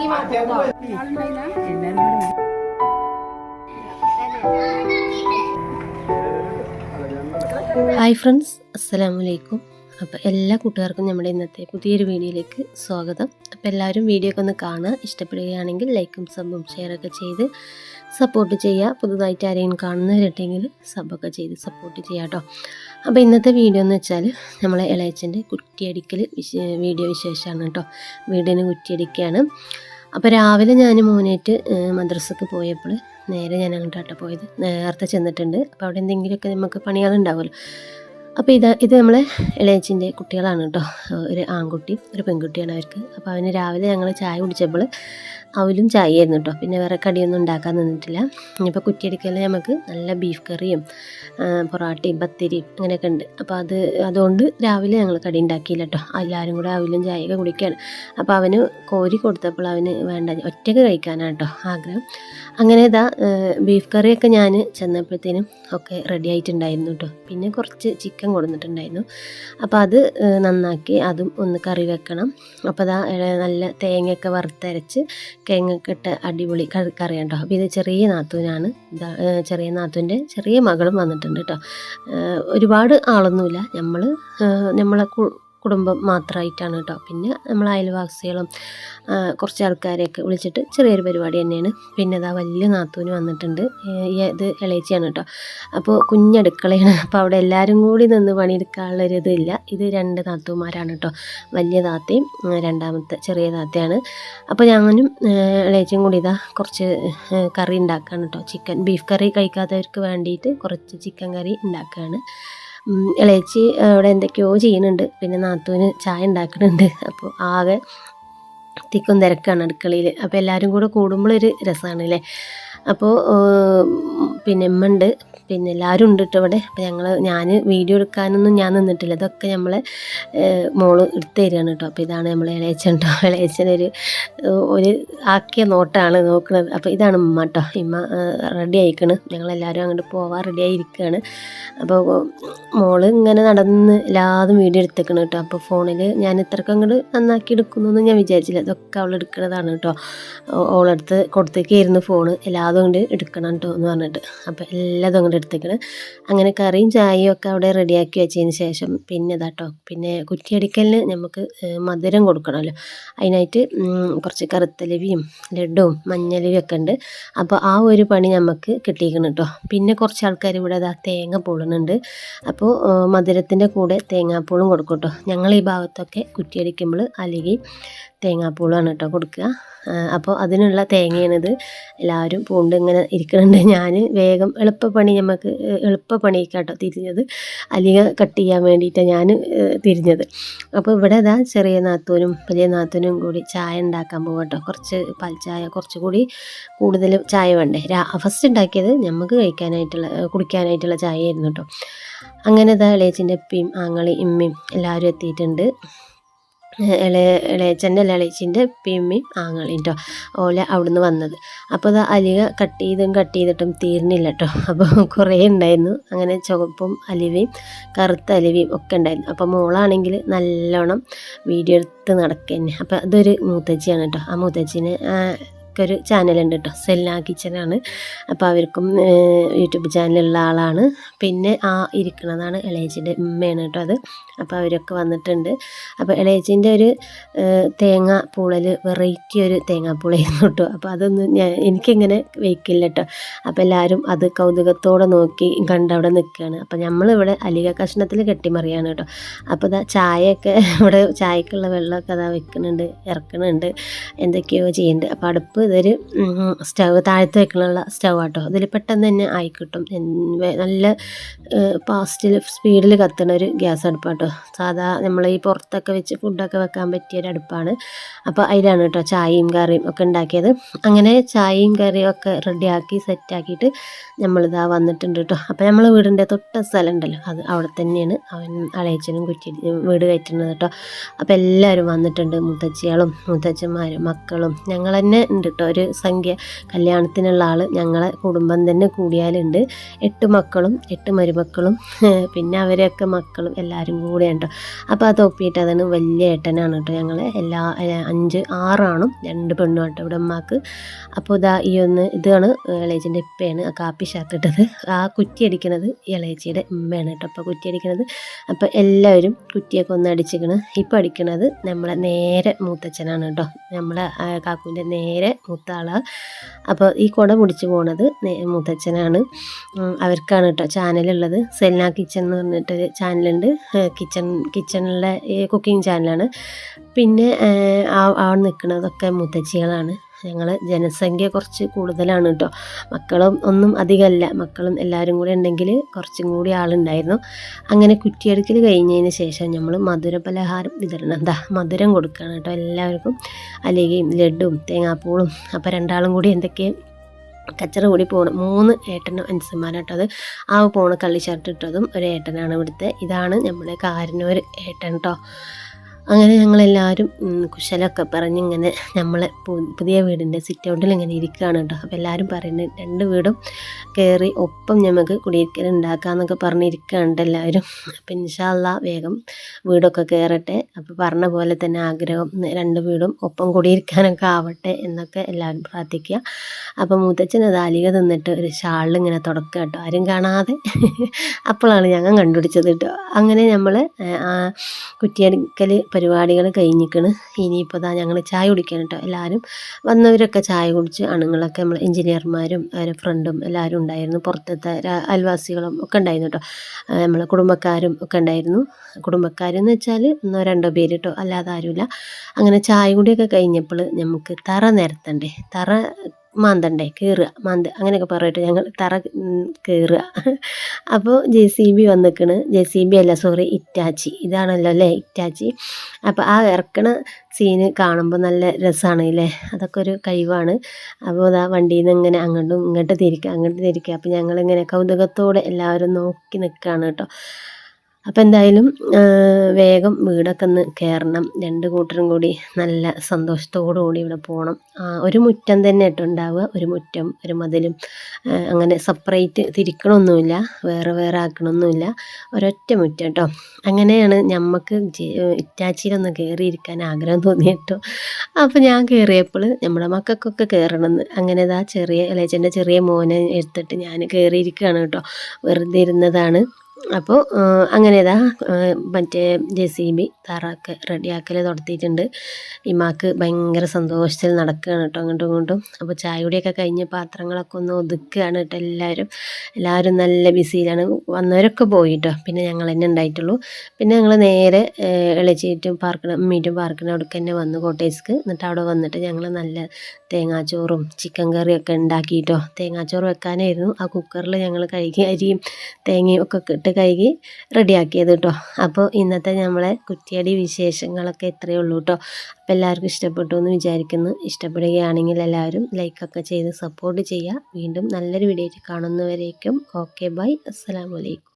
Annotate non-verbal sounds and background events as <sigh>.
ഈ hi friends അസ്സലാമു അലൈക്കും. അപ്പോൾ എല്ലാ കൂട്ടുകാർക്കും നമ്മുടെ ഇന്നത്തെ പുതിയൊരു വീഡിയോയിലേക്ക് സ്വാഗതം. അപ്പോൾ എല്ലാവരും വീഡിയോ ഒക്കെ ഒന്ന് കാണുക ഇഷ്ടപ്പെടുകയാണെങ്കിൽ ലൈക്കും സബും ഷെയറൊക്കെ ചെയ്ത് സപ്പോർട്ട് ചെയ്യുക. പുതുതായിട്ട് ആരെയും കാണുന്നവരുണ്ടെങ്കിൽ സബൊക്കെ ചെയ്ത് സപ്പോർട്ട് ചെയ്യുക കേട്ടോ. അപ്പോൾ ഇന്നത്തെ വീഡിയോ എന്ന് വെച്ചാൽ നമ്മളെ ഇളയച്ചന്റെ കുറ്റിയടിക്കൽ വീഡിയോ വിശേഷമാണ് കേട്ടോ. വീടിന് കുറ്റിയടിക്കുകയാണ് അപ്പോൾ രാവിലെ ഞാൻ മോനേറ്റ് മദ്രസക്ക് പോയപ്പോൾ നേരെ ഞാൻ അങ്ങോട്ടാട്ടോ പോയത്. നേരത്തെ ചെന്നിട്ടുണ്ട്. അപ്പോൾ അവിടെ എന്തെങ്കിലുമൊക്കെ നമുക്ക് പണികളുണ്ടാവുമല്ലോ. അപ്പോൾ ഇത് ഇത് നമ്മളെ ഇളയച്ചിന്റെ കുട്ടികളാണ് കേട്ടോ. ഒരു ആൺകുട്ടി ഒരു പെൺകുട്ടിയാണ് അവർക്ക്. അപ്പോൾ അവന് രാവിലെ ഞങ്ങൾ ചായ കുടിച്ചപ്പോൾ അവലും ചായ ആയിരുന്നു കേട്ടോ. പിന്നെ വേറെ കടിയൊന്നും ഉണ്ടാക്കാൻ നിന്നിട്ടില്ല. ഇനിയിപ്പോൾ കുറ്റിയടിക്കലിൽ നമുക്ക് നല്ല ബീഫ് കറിയും പൊറാട്ടയും പത്തിരിയും അങ്ങനെയൊക്കെ ഉണ്ട്. അപ്പോൾ അത് അതുകൊണ്ട് രാവിലെ ഞങ്ങൾ കടി ഉണ്ടാക്കിയില്ല കേട്ടോ. എല്ലാവരും കൂടെ അവലും ചായയൊക്കെ കുടിക്കുകയാണ് അപ്പോൾ അവന് കോരി കൊടുത്തപ്പോൾ അവന് വേണ്ട ഒറ്റയ്ക്ക് കഴിക്കാനാണ് കേട്ടോ ആഗ്രഹം. അങ്ങനെ ഇതാ ബീഫ് കറിയൊക്കെ ഞാൻ ചെന്നപ്പോഴത്തേനും ഒക്കെ റെഡി ആയിട്ടുണ്ടായിരുന്നു കേട്ടോ. പിന്നെ കുറച്ച് ചിക്കൻ കൊടുത്തിട്ടുണ്ടായിരുന്നു. അപ്പോൾ അത് നന്നാക്കി അതും ഒന്ന് കറി വെക്കണം. അപ്പോൾ അതാ നല്ല തേങ്ങയൊക്കെ വറുത്തരച്ച് തേങ്ങയൊക്കെ ഇട്ട് അടിപൊളി കറി കേട്ടോ അപ്പോൾ ഇത് ചെറിയ നാത്തൂനാണ്. ചെറിയ നാത്തൂന്റെ ചെറിയ മകളും വന്നിട്ടുണ്ട് കേട്ടോ ഒരുപാട് ആളൊന്നുമില്ല. നമ്മൾ നമ്മളെ കുടുംബം മാത്രമായിട്ടാണ് കേട്ടോ. പിന്നെ നമ്മൾ അയൽവാസികളും കുറച്ച് ആൾക്കാരെയൊക്കെ വിളിച്ചിട്ട് ചെറിയൊരു പരിപാടി തന്നെയാണ്. പിന്നെ അതാ വലിയ നാത്തൂന് വന്നിട്ടുണ്ട്. ഇത് ഇളയച്ചിയാണ് കേട്ടോ. അപ്പോൾ കുഞ്ഞടുക്കളയാണ്. അപ്പോൾ അവിടെ എല്ലാവരും കൂടി നിന്ന് പണിയെടുക്കാനുള്ളൊരു ഇതില്ല. ഇത് രണ്ട് നാത്തൂമാരാണ് കേട്ടോ. വലിയ താത്തയും രണ്ടാമത്തെ ചെറിയ താത്തയാണ്. അപ്പോൾ ഞാനും ഇളയച്ചും കൂടി ഇതാ കുറച്ച് കറി ഉണ്ടാക്കുകയാണ് കേട്ടോ. ചിക്കൻ ബീഫ് കറി കഴിക്കാത്തവർക്ക് വേണ്ടിയിട്ട് കുറച്ച് ചിക്കൻ കറി ഉണ്ടാക്കുകയാണ് ഇളയച്ചി അവിടെ എന്തൊക്കെയോ ചെയ്യുന്നുണ്ട്. പിന്നെ നാത്തുവിന് ചായ ഉണ്ടാക്കുന്നുണ്ട്. അപ്പോൾ ആകെ തിക്കും തിരക്കാണ് അടുക്കളയിൽ അപ്പോൾ എല്ലാവരും കൂടെ കൂടുമ്പോഴൊരു രസമാണ് അല്ലേ അപ്പോൾ പിന്നെ ഉമ്മ പിന്നെ എല്ലാവരും ഉണ്ട് കേട്ടോ ഇവിടെ. അപ്പോൾ ഞങ്ങൾ ഞാൻ വീഡിയോ എടുക്കാനൊന്നും ഞാൻ നിന്നിട്ടില്ല. ഇതൊക്കെ നമ്മളെ മോൾ എടുത്തു തരികയാണ് കേട്ടോ അപ്പോൾ ഇതാണ് നമ്മളെ ഇളയച്ചൻ കേട്ടോ <laughs> ഇളയച്ചനൊരു ഒരു ആക്കിയ നോട്ടാണ് നോക്കുന്നത് അപ്പോൾ ഇതാണ് ഉമ്മ കേട്ടോ ഇമ്മ റെഡി ആയിക്കണ്. ഞങ്ങളെല്ലാവരും അങ്ങോട്ട് പോവാൻ റെഡി ആയിരിക്കുകയാണ് അപ്പോൾ മോൾ ഇങ്ങനെ നടന്ന് എല്ലാതും വീഡിയോ എടുത്തേക്കണം കേട്ടോ അപ്പോൾ ഫോണിൽ ഞാൻ ഇത്രക്കും അങ്ങോട്ട് നന്നാക്കി എടുക്കുന്നൊന്നും ഞാൻ വിചാരിച്ചില്ല. ഇതൊക്കെ അവൾ എടുക്കുന്നതാണ് കേട്ടോ ഓളെടുത്ത് കൊടുത്തേക്കായിരുന്നു ഫോണ്. എല്ലാതും കൊണ്ട് എടുക്കണം കേട്ടോ എന്ന് പറഞ്ഞിട്ട്. അപ്പോൾ എല്ലാതും അങ്ങോട്ട് എടുത്തേക്കണം. അങ്ങനെ കറിയും ചായയും ഒക്കെ അവിടെ റെഡിയാക്കി വെച്ചതിന് ശേഷം പിന്നെ ഇതാട്ടോ പിന്നെ കുറ്റിയടിക്കലിന് നമുക്ക് മധുരം കൊടുക്കണമല്ലോ അതിനായിട്ട് കുറച്ച് കറുത്തലവിയും ലഡുവും മഞ്ഞലവിയും ഒക്കെ ഉണ്ട് അപ്പോൾ ആ ഒരു പണി നമുക്ക് കിട്ടിയിരിക്കണം കേട്ടോ പിന്നെ കുറച്ച് ആൾക്കാർ ഇവിടെ അതാ തേങ്ങ പൊളുന്നുണ്ട് അപ്പോൾ മധുരത്തിന്റെ കൂടെ തേങ്ങാപ്പൂളും കൊടുക്കും കേട്ടോ ഞങ്ങൾ ഈ ഭാഗത്തൊക്കെ കുറ്റിയടിക്കുമ്പോൾ അല്ലെങ്കിൽ തേങ്ങാപ്പൂളാണ് കേട്ടോ കൊടുക്കുക അപ്പോൾ അതിനുള്ള തേങ്ങയാണിത്. എല്ലാവരും പൂണ്ട് ഇങ്ങനെ ഇരിക്കുന്നുണ്ട് ഞാൻ വേഗം എളുപ്പപ്പണി നമുക്ക് എളുപ്പപ്പണിക്കാട്ടോ തിരിഞ്ഞത്. അലിക കട്ട് ചെയ്യാൻ വേണ്ടിയിട്ടാണ് ഞാൻ തിരിഞ്ഞത്. അപ്പോൾ ഇവിടെ ഇതാ ചെറിയ നാത്തൂനും വലിയ നാത്തൂനും കൂടി ചായ ഉണ്ടാക്കാൻ പോകും കേട്ടോ കുറച്ച് പാൽച്ചായ കുറച്ചുകൂടി കൂടുതൽ ചായ വേണ്ടേ. ഫസ്റ്റ് ഉണ്ടാക്കിയത് നമുക്ക് കഴിക്കാനായിട്ടുള്ള കുടിക്കാനായിട്ടുള്ള ചായ ആയിരുന്നു കേട്ടോ. അങ്ങനെ ഇതാ ഇളയച്ചിന്റെ ഉപ്പയും ആങ്ങളി ഇമ്മയും എല്ലാവരും എത്തിയിട്ടുണ്ട്. ഇളയച്ചന്റെ അല്ല ഇളയച്ചിന്റെ പിമ്മിയും ആങ്ങളിയും കേട്ടോ ഓല അവിടുന്ന് വന്നത്. അപ്പോൾ അത് അലിക കട്ട് ചെയ്തും കട്ട് ചെയ്തിട്ടും തീർന്നില്ല കേട്ടോ അപ്പോൾ കുറേ ഉണ്ടായിരുന്നു. അങ്ങനെ ചുവപ്പും അലിവയും കറുത്ത അലിവയും ഒക്കെ ഉണ്ടായിരുന്നു. അപ്പോൾ മോളാണെങ്കിൽ നല്ലോണം വീഡിയോ എടുത്ത് നടക്കുക തന്നെ അപ്പോൾ അതൊരു മൂത്തച്ചിയാണ് കേട്ടോ ആ മൂത്തച്ചിന് ഒരു ചാനലുണ്ട് കേട്ടോ. സെല്ല കിച്ചനാണ് അപ്പോൾ അവർക്കും യൂട്യൂബ് ചാനലുള്ള ആളാണ്. പിന്നെ ആ ഇരിക്കുന്നതാണ് ഇളയച്ചിന്റെ ഉമ്മയാണ് കേട്ടോ അത്. അപ്പോൾ അവരൊക്കെ വന്നിട്ടുണ്ട്. അപ്പോൾ ഇളയച്ചിന്റെ ഒരു തേങ്ങ പൂളൽ വെറൈറ്റി ഒരു തേങ്ങാപ്പൂളായിരുന്നു കേട്ടോ. അപ്പോൾ അതൊന്നും ഞാൻ എനിക്കിങ്ങനെ വയ്ക്കില്ല കേട്ടോ. അപ്പോൾ എല്ലാവരും അത് കൗതുകത്തോടെ നോക്കി കണ്ട് അവിടെ നിൽക്കുകയാണ്. അപ്പോൾ നമ്മളിവിടെ അലിക കഷ്ണത്തിൽ കെട്ടിമറിയാണ് കേട്ടോ. അപ്പോൾ ഇതാ ചായയൊക്കെ ഇവിടെ ചായക്കുള്ള വെള്ളമൊക്കെ അതാ വെക്കുന്നുണ്ട് ഇറക്കുന്നുണ്ട്. എന്തൊക്കെയോ ചെയ്യുന്നുണ്ട്. അപ്പോൾ അടുപ്പ് ഇതൊരു സ്റ്റവ് താഴത്ത് വെക്കാനുള്ള സ്റ്റവ് ആട്ടോ ഇതിൽ പെട്ടെന്ന് തന്നെ ആയി കിട്ടും. നല്ല ഫാസ്റ്റിൽ സ്പീഡിൽ കത്തുന്ന ഒരു ഗ്യാസ് അടുപ്പാട്ടോ. സാധാ നമ്മൾ ഈ പുറത്തൊക്കെ വെച്ച് ഫുഡൊക്കെ വെക്കാൻ പറ്റിയ ഒരു അടുപ്പാണ്. അപ്പോൾ അതിലാണ് കേട്ടോ ചായയും കറിയും ഒക്കെ ഉണ്ടാക്കിയത്. അങ്ങനെ ചായയും കറിയും ഒക്കെ റെഡിയാക്കി സെറ്റാക്കിയിട്ട് നമ്മളിതാ വന്നിട്ടുണ്ട് കേട്ടോ അപ്പോൾ നമ്മൾ വീടിന്റെ തൊട്ട സ്ഥലം ഉണ്ടല്ലോ അത് അവിടെ തന്നെയാണ് അവൻ അളയച്ചനും കുറ്റി വീട് കയറ്റുന്നത് കേട്ടോ അപ്പോൾ എല്ലാവരും വന്നിട്ടുണ്ട്. മുത്തച്ഛികളും മുത്തച്ഛന്മാരും മക്കളും. ഞങ്ങൾ തന്നെ ഉണ്ട് കേട്ടോ. ഒരു സംഖ്യ. കല്യാണത്തിനുള്ള ആൾ ഞങ്ങളെ കുടുംബം തന്നെ കൂടിയാലുണ്ട്. എട്ട് മക്കളും എട്ട് മരുമക്കളും <laughs> പിന്നെ അവരെയൊക്കെ മക്കളും എല്ലാവരും കൂടെ ഉണ്ടോ അപ്പോൾ അത് തൊപ്പിയിട്ട് അതിന് വലിയ ഏട്ടനാണ് കേട്ടോ ഞങ്ങൾ എല്ലാ അഞ്ച് ആറാണും രണ്ട് പെണ്ണും കേട്ടോ ഇവിടെ അമ്മയ്ക്ക് അപ്പോൾ ഇതാ ഈ ഒന്ന് ഇതാണ് ഇളയച്ചിന്റെ ഇപ്പയാണ് ആ കാപ്പി ഷർട്ട് ഇട്ടത് ആ കുറ്റി അടിക്കണത് ഇളയച്ചിയുടെ ഉമ്മയാണ് കേട്ടോ. അപ്പോൾ കുറ്റി അടിക്കണത്. അപ്പോൾ എല്ലാവരും കുറ്റിയൊക്കെ ഒന്ന് അടിച്ചിരിക്കണം ഇപ്പം അടിക്കണത് നമ്മളെ നേരെ മൂത്തച്ഛനാണ് കേട്ടോ. നമ്മളെ കാക്കുവിന്റെ നേരെ മൂത്ത അപ്പോൾ ഈ കുട മുടിച്ച് പോണത് മുത്തച്ഛനാണ്. അവർക്കാണ് കേട്ടോ ചാനലുള്ളത്. സെൽന കിച്ചൺ എന്ന് പറഞ്ഞിട്ടൊരു ചാനലുണ്ട്. കിച്ചൺ കിച്ചണിലെ കുക്കിംഗ് ചാനലാണ്. പിന്നെ ആ- നിൽക്കുന്നതൊക്കെ മുത്തച്ചികളാണ്. ഞങ്ങൾ ജനസംഖ്യ കുറച്ച് കൂടുതലാണ് കേട്ടോ മക്കളും ഒന്നും അധികമല്ല. മക്കളും എല്ലാവരും കൂടെ ഉണ്ടെങ്കിൽ കുറച്ചും കൂടി ആളുണ്ടായിരുന്നു. അങ്ങനെ കുറ്റിയെടുക്കൽ കഴിഞ്ഞതിന് ശേഷം നമ്മൾ മധുര പലഹാരം വിതരണം. എന്താ മധുരം കൊടുക്കുകയാണ് കേട്ടോ എല്ലാവർക്കും. അലികയും ലഡും തേങ്ങാപ്പൂളും. അപ്പോൾ രണ്ടാളും കൂടി എന്തൊക്കെ കച്ചറ കൂടി പോകണം മൂന്ന് ഏട്ടനും അനുസന്മാരാട്ടോ അത്. ആ പോണ കള്ളി ഷർട്ട് ഇട്ടതും ഒരു ഏട്ടനാണ് ഇവിടുത്തെ. ഇതാണ് നമ്മുടെ കാരനൊരു ഏട്ടൻ കേട്ടോ അങ്ങനെ ഞങ്ങളെല്ലാവരും കുശലൊക്കെ പറഞ്ഞിങ്ങനെ നമ്മൾ പുതിയ വീടിന്റെ സിറ്റ് ഔട്ടിൽ ഇങ്ങനെ ഇരിക്കുകയാണ് കേട്ടോ. അപ്പോൾ എല്ലാവരും പറയുന്നത് രണ്ട് വീടും കയറി ഒപ്പം നമുക്ക് കുടിയിരിക്കൽ ഉണ്ടാക്കാമെന്നൊക്കെ പറഞ്ഞിരിക്കുകയാണ് എല്ലാവരും. അപ്പം ഇൻഷാല്ല വേഗം വീടൊക്കെ കയറട്ടെ അപ്പോൾ പറഞ്ഞ പോലെ തന്നെ ആഗ്രഹം രണ്ട് വീടും ഒപ്പം കുടിയിരിക്കാനൊക്കെ ആവട്ടെ എന്നൊക്കെ എല്ലാവരും പ്രാർത്ഥിക്കുക. അപ്പോൾ മുത്തച്ഛൻ താലിക തിന്നിട്ട് ഒരു ഷാളിൽ ഇങ്ങനെ തുടക്കുക കേട്ടോ. ആരും കാണാതെ <laughs> അപ്പോഴാണ് ഞങ്ങൾ കണ്ടുപിടിച്ചത് കേട്ടോ. അങ്ങനെ നമ്മൾ കുറ്റിയടിക്കൽ പരിപാടികൾ കഴിഞ്ഞിക്കണ്. ഇനിയിപ്പോൾ ഇതാ ഞങ്ങൾ ചായ കുടിക്കണം കേട്ടോ എല്ലാവരും വന്നവരൊക്കെ ചായ കുടിച്ച് ആണുങ്ങളൊക്കെ നമ്മൾ എഞ്ചിനീയർമാരും അവരെ ഫ്രണ്ടും എല്ലാവരും ഉണ്ടായിരുന്നു. പുറത്തത്തെ അയൽവാസികളും ഒക്കെ ഉണ്ടായിരുന്നു കേട്ടോ നമ്മളെ കുടുംബക്കാരും ഒക്കെ ഉണ്ടായിരുന്നു. കുടുംബക്കാരെന്ന് വെച്ചാൽ ഒന്നോ രണ്ടോ പേര് കേട്ടോ അല്ലാതെ ആരുമില്ല അങ്ങനെ ചായ കുടിയൊക്കെ കഴിഞ്ഞപ്പോൾ നമുക്ക് തറ നിരത്തണ്ടേ. തറ മാന്തണ്ടേ കയറുക മാന്ത അങ്ങനെയൊക്കെ പറയട്ടെ ഞങ്ങൾ തറ കയറുക അപ്പോൾ ജെ സി ബി വന്നിക്കണ്. ജെ സി ബി അല്ല സോറി ഇറ്റാച്ചി. ഇതാണല്ലോ അല്ലേ ഇറ്റാച്ചി. അപ്പോൾ ആ ഇറക്കണ സീന് കാണുമ്പോൾ നല്ല രസമാണ് അല്ലേ അതൊക്കെ ഒരു കഴിവാണ്. അപ്പോൾ അതാ വണ്ടിയിൽ നിന്ന് ഇങ്ങനെ അങ്ങോട്ടും ഇങ്ങോട്ട് തിരിക്കുക അങ്ങോട്ട് തിരിക്കുക അപ്പോൾ ഞങ്ങളിങ്ങനെ കൗതുകത്തോടെ എല്ലാവരും നോക്കി നിൽക്കുകയാണ് കേട്ടോ. അപ്പോൾ എന്തായാലും വേഗം വീടൊക്കെ ഒന്ന് കയറണം രണ്ട് കൂട്ടരും കൂടി നല്ല സന്തോഷത്തോടു കൂടി ഇവിടെ പോകണം ഒരു മുറ്റം തന്നെ ആയിട്ട് ഉണ്ടാവുക. ഒരു മുറ്റം ഒരു മതിലും അങ്ങനെ സെപ്പറേറ്റ് തിരിക്കണമൊന്നുമില്ല വേറെ വേറെ ആക്കണമൊന്നുമില്ല ഒരൊറ്റ മുറ്റം കേട്ടോ അങ്ങനെയാണ് ഞമ്മക്ക് ജെ- ഇറ്റാച്ചിയിലൊന്ന് കയറിയിരിക്കാൻ ആഗ്രഹം തോന്നി കേട്ടോ അപ്പോൾ ഞാൻ കയറിയപ്പോൾ നമ്മുടെ മക്കൾക്കൊക്കെ കയറണമെന്ന് അങ്ങനെ ഇതാ ചെറിയ ലേച്ചന്റെ ചെറിയ മോനെ എടുത്തിട്ട് ഞാൻ കയറിയിരിക്കുകയാണ് കേട്ടോ വെറുതെ ഇരുന്നതാണ്. അപ്പോൾ അങ്ങനെ ഇതാ മറ്റേ ജെ സി ബി താറാക്ക് റെഡിയാക്കൽ തുടത്തിയിട്ടുണ്ട്. ഇമാക്ക് ഭയങ്കര സന്തോഷത്തിൽ നടക്കുകയാണ് കേട്ടോ അങ്ങോട്ടും ഇങ്ങോട്ടും. അപ്പോൾ ചായുടിയൊക്കെ കഴിഞ്ഞ് പാത്രങ്ങളൊക്കെ ഒന്ന് ഒതുക്കുകയാണ് കേട്ടോ എല്ലാവരും എല്ലാവരും നല്ല ബിസിയിലാണ്. വന്നവരൊക്കെ പോയി കേട്ടോ പിന്നെ ഞങ്ങൾ തന്നെ ഉണ്ടായിട്ടുള്ളൂ പിന്നെ ഞങ്ങൾ നേരെ ഇളച്ചിട്ടും പാർക്കണം അമ്മീറ്റും പാർക്കണം അവിടേക്ക് തന്നെ വന്നു കോട്ടേഴ്സ്ക്ക്. എന്നിട്ട് അവിടെ വന്നിട്ട് ഞങ്ങൾ നല്ല തേങ്ങാച്ചോറും ചിക്കൻ കറിയൊക്കെ ഉണ്ടാക്കിയിട്ടോ തേങ്ങാച്ചോറ് വെക്കാനായിരുന്നു. ആ കുക്കറിൽ ഞങ്ങൾ കഴുകി അരിയും തേങ്ങയും ഒക്കെ ഇട്ട് കഴുകി റെഡിയാക്കിയത് കേട്ടോ. അപ്പോൾ ഇന്നത്തെ നമ്മളെ കുറ്റിയടി വിശേഷങ്ങളൊക്കെ ഇത്രയേ ഉള്ളൂ കേട്ടോ. അപ്പോൾ എല്ലാവർക്കും ഇഷ്ടപ്പെട്ടു എന്ന് വിചാരിക്കുന്നു. ഇഷ്ടപ്പെടുകയാണെങ്കിൽ എല്ലാവരും ലൈക്കൊക്കെ ചെയ്ത് സപ്പോർട്ട് ചെയ്യുക. വീണ്ടും നല്ലൊരു വീഡിയോ കാണുന്നവരേക്കും ഓക്കെ ബൈ. അസ്സാം അലൈക്കും.